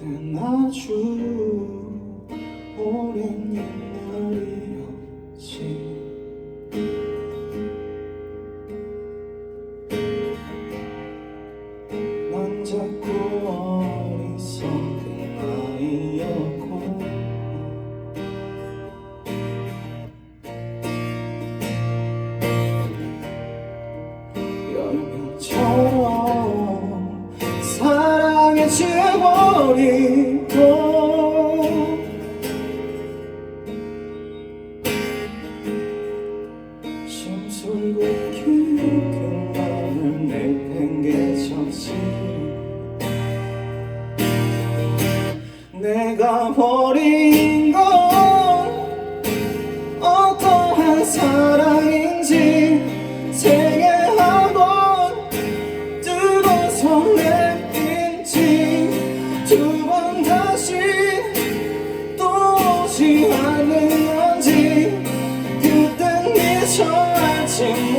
그땐 아주 오랜 옛날이었지. 난 자꾸 어리석은 아이였고 열명처럼 취해버리고 심술궂게 그 맘을 내팽개쳤지 내가 버 알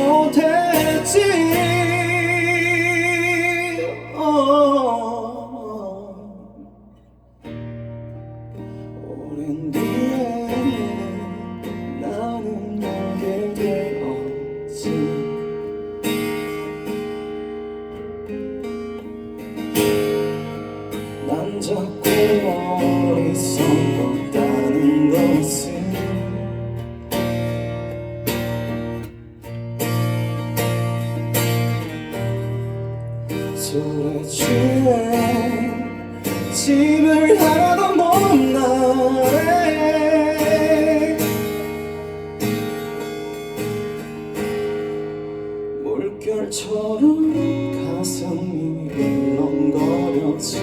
술에 취해 집을 하나도 못 나래. 물결처럼 가슴이 울렁거렸지.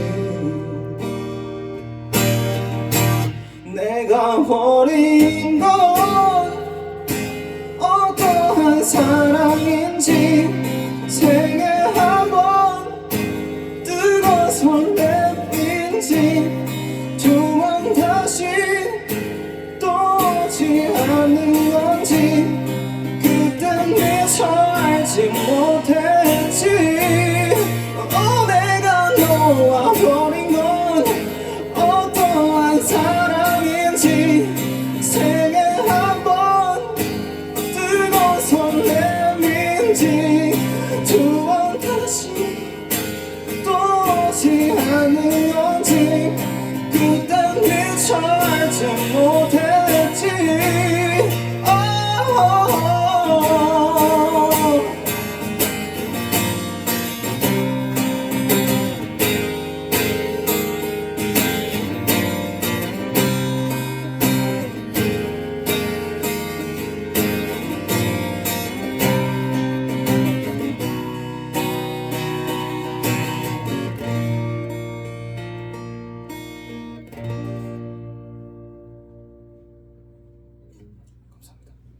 내가 버린 건 어떠한 사랑인지 설렘인지 두번 다시 또 오지 않는 건지 그땐 미처 알지 못했지. 어, 내가 놓아 예상 못해.